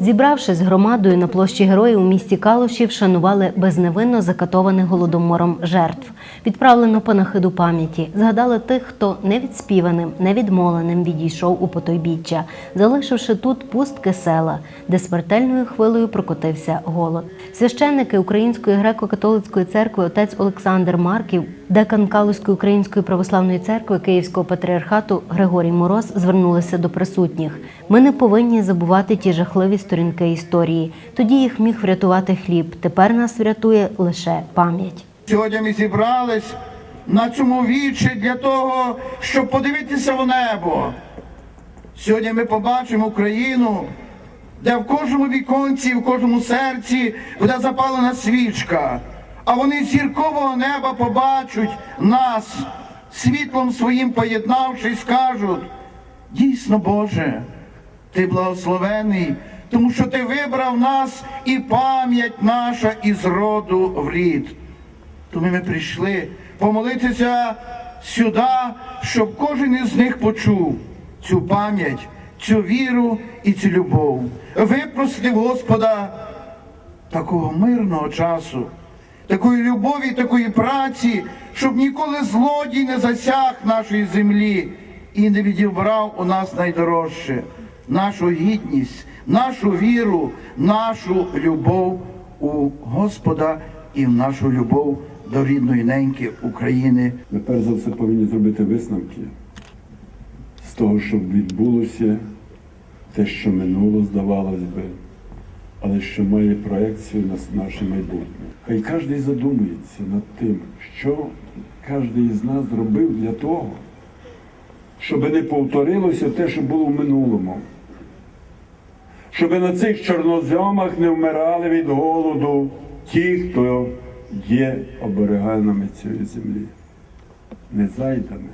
Зібравшись громадою на площі героїв у місті Калуші, вшанували безневинно закатованих голодомором жертв. Відправлено панахиду пам'яті. Згадали тих, хто невідспіваним, невідмоленим відійшов у потойбіччя, залишивши тут пустки села, де смертельною хвилею прокотився голод. Священники Української греко-католицької церкви отець Олександр Марків, декан Калузької української православної церкви Київського патріархату Григорій Мороз звернулися до присутніх. Ми не повинні забувати ті жахливі сторінки історії. Тоді їх міг врятувати хліб. Тепер нас врятує лише пам'ять. Сьогодні ми зібрались на цьому вічі для того, щоб подивитися в небо. Сьогодні ми побачимо Україну, де в кожному віконці, в кожному серці буде запалена свічка. А вони з зіркового неба побачать нас, світлом своїм поєднавшись, скажуть, дійсно, Боже, ти благословений, тому що ти вибрав нас і пам'ять наша із роду в рід. Тому ми прийшли помолитися сюди, щоб кожен із них почув цю пам'ять, цю віру і цю любов. Випросити Господа такого мирного часу, такої любові, такої праці, щоб ніколи злодій не засяг нашої землі і не відібрав у нас найдорожче нашу гідність, нашу віру, нашу любов у Господа і в нашу любов до рідної неньки України. Ми перш за все повинні зробити висновки з того, що відбулося, те, що минуло, здавалось би, але що має проекцію на наше майбутнє. Хай кожен задумується над тим, що кожен із нас зробив для того, щоб не повторилося те, що було в минулому. Щоб на цих чорноземах не вмирали від голоду ті, хто є обереганами цієї землі. Не зайдами,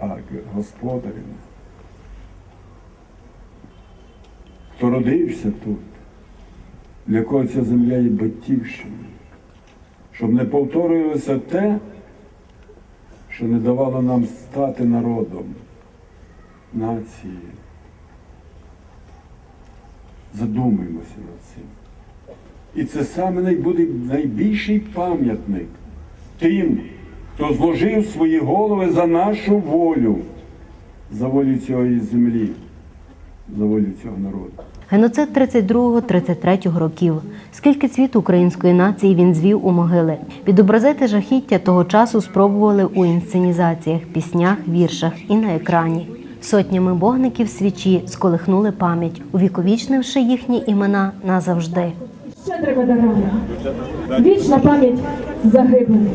а господарями. Хто родився тут, для кого ця земля є батьківщиною, щоб не повторювалося те, що не давало нам стати народом, нацією. Задумаємося над цим. І це саме буде найбільший пам'ятник тим, хто зложив свої голови за нашу волю, за волю цієї землі, за волю цього народу. Геноцид 32-33 років. Скільки цвіту української нації він звів у могили. Відобразити жахіття того часу спробували у інсценізаціях, піснях, віршах і на екрані. Сотнями вогників свічі сколихнули пам'ять, увіковічнивши їхні імена назавжди. Щедра дарами. Вічна пам'ять загиблих.